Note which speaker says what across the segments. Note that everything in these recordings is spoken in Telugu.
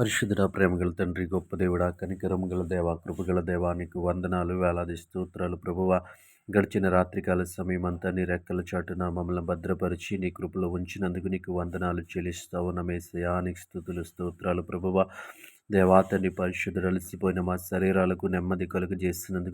Speaker 1: పరిశుద్ధుడ ప్రేమగల తండ్రి గొప్ప దేవుడా కనికరం గల దేవ కృపగల దేవానికి వందనాలు వేలాది స్తోత్రాలు ప్రభువ. గడిచిన రాత్రికాల సమయం అంతా నీ రెక్కల చాటున మమ్మల్ని భద్రపరిచి నీ కృపలో ఉంచినందుకు నీకు వందనాలు చెల్లిస్తావు. నమేశయానికి స్థుతులు స్తోత్రాలు ప్రభువ. దేవాతని పరిశుద్ధుడు అలసిపోయిన మా శరీరాలకు నెమ్మది కలుగు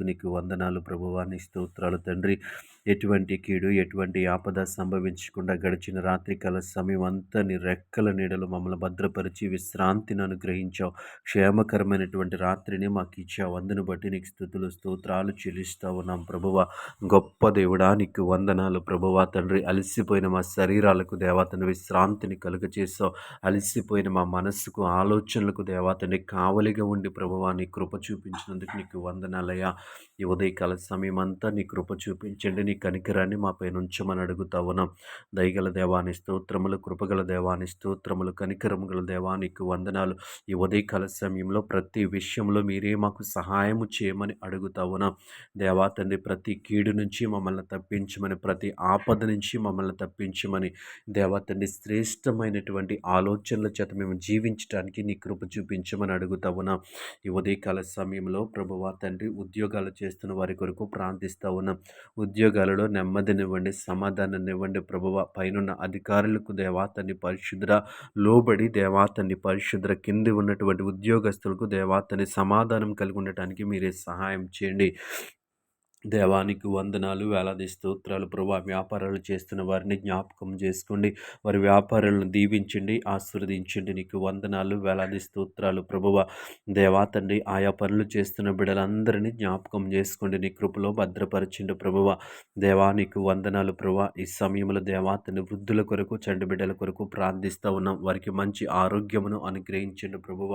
Speaker 1: నీకు వందనాలు ప్రభువాన్ని స్తోత్రాలు తండ్రి. ఎటువంటి కీడు ఎటువంటి ఆపద సంభవించకుండా గడిచిన రాత్రికాల సమయం అంతా నీ రెక్కల నీడలు మమ్మల్ని భద్రపరిచి విశ్రాంతిని అనుగ్రహించావు. క్షేమకరమైనటువంటి రాత్రిని మాకు ఇచ్చావు. అందును బట్టి నీకు స్థుతులు స్తోత్రాలు చెల్లిస్తావు. నా ప్రభువ గొప్ప దేవుడా నీకు వందనాలు. ప్రభువ తండ్రి అలసిపోయిన మా శరీరాలకు దేవతను విశ్రాంతిని కలుగచేస్తావు అలసిపోయిన మా మనస్సుకు ఆలోచనలకు దేవతని కావలిగా ఉండి ప్రభువ నీ కృప చూపించినందుకు నీకు వందనాలయ్యా. ఈ ఉదయకాల సమయం అంతా నీ కృప చూపించండి. నీ కనికరాన్ని మాపై ఉంచమని అడుగుతా ఉన్నాం. దయగల దేవాని స్తోత్రములు కృపగల దేవాని స్తోత్రములు కనికరము గల దేవానికి వందనాలు. ఈ ఉదయకాల సమయంలో ప్రతి విషయంలో మీరే మాకు సహాయము చేయమని అడుగుతా ఉన్నాం. దేవా తండ్రి ప్రతి కీడు నుంచి మమ్మల్ని తప్పించమని ప్రతి ఆపద నుంచి మమ్మల్ని తప్పించమని దేవా తండ్రి శ్రేష్టమైనటువంటి ఆలోచనల చేత మేము జీవించడానికి నీ కృప చూపించమని అడుగుతా ఉన్నాం. ఈ ఉదయకాల సమయంలో ప్రభువా తండ్రి ఉద్యోగాలు చేస్తున్న వారి కొరకు ప్రార్థిస్తూ ఉన్నాం. ఉద్యోగాలు ఉద్యోగాలలో నెమ్మదినివ్వండి సమాధానాన్నివ్వండి ప్రభువ. పైనున్న అధికారులకు దేవాతని పరిశుద్ర లోబడి దేవాతని పరిశుద్ర కింది ఉన్నటువంటి ఉద్యోగస్తులకు దేవాతని సమాధానం కలిగి ఉండటానికి మీరే సహాయం చేయండి. దేవానికి వందనాలు వేలాది స్తోత్రాలు ప్రభా. వ్యాపారాలు చేస్తున్న వారిని జ్ఞాపకం చేసుకోండి. వారి వ్యాపారాలను దీవించండి ఆశీర్వదించండి. నీకు వందనాలు వేలాది స్తోత్రాలు ప్రభువ. దేవా తండ్రి ఆయా పనులు చేస్తున్న బిడ్డలందరినీ జ్ఞాపకం చేసుకోండి. నీ కృపలో భద్రపరచండి ప్రభువ. దేవానికి వందనాలు ప్రభా. ఈ సమయంలో దేవా తండ్రి వృద్ధుల కొరకు చండి బిడ్డల కొరకు ప్రార్థిస్తూ ఉన్నాం. వారికి మంచి ఆరోగ్యమును అనుగ్రహించండి ప్రభువ.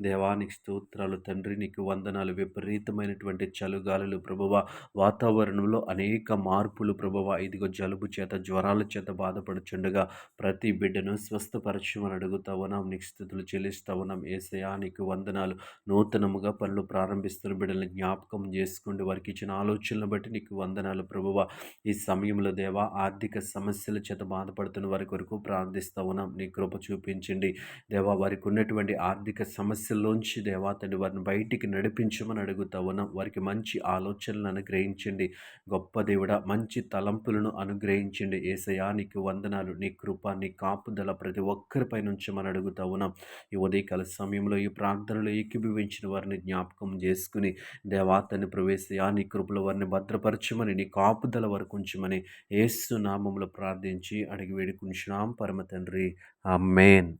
Speaker 1: దేవానికి స్తోత్రాలు తండ్రి. నీకు వందనాలు. విపరీతమైనటువంటి చలుగాలులు ప్రభువ. వాతావరణంలో అనేక మార్పులు ప్రభువ ఇదిగో జలుబు చేత జ్వరాల చేత బాధపడుచుండగా ప్రతి బిడ్డను స్వస్థపరచమని అడుగుతా ఉన్నాం. నీకు స్థితులు చెల్లిస్తా ఉన్నాం. ఏసయా నీకు వందనాలు. నూతనముగా పనులు ప్రారంభిస్తున్న బిడ్డలను జ్ఞాపకం చేసుకోండి వారికి ఇచ్చిన ఆలోచనలు బట్టి నీకు వందనాలు ప్రభువ. ఈ సమయంలో దేవా ఆర్థిక సమస్యల చేత బాధపడుతున్న వారి కొరకు ప్రార్థిస్తా ఉన్నాం. నీ కృప చూపించండి. దేవా వారికి ఉన్నటువంటి ఆర్థిక సమస్యల్లోంచి దేవా తండ్రి వారిని బయటికి నడిపించమని అడుగుతా ఉన్నాం. వారికి మంచి ఆలోచనలను అనుగ్రహించండి. గొప్ప దేవుడ మంచి తలంపులను అనుగ్రహించండి. ఏసయానికి వందనాలు నీ కృప నీ కాపుదల ప్రతి ఒక్కరిపై నుంచి మనం అడుగుతా ఉన్నాం. ఈ ఉదయకాల సమయంలో ఈ ప్రార్థనలో ఏకీభవించిన వారిని జ్ఞాపకం చేసుకుని దేవాతని ప్రవేశయా నీ కృపల వారిని భద్రపరచమని నీ కాపుదల వరకు ఉంచమని ఏసు నామంలో ప్రార్థించి అడిగి వేడుకుంటున్నాం. పరమ తండ్రి ఆ మెయిన్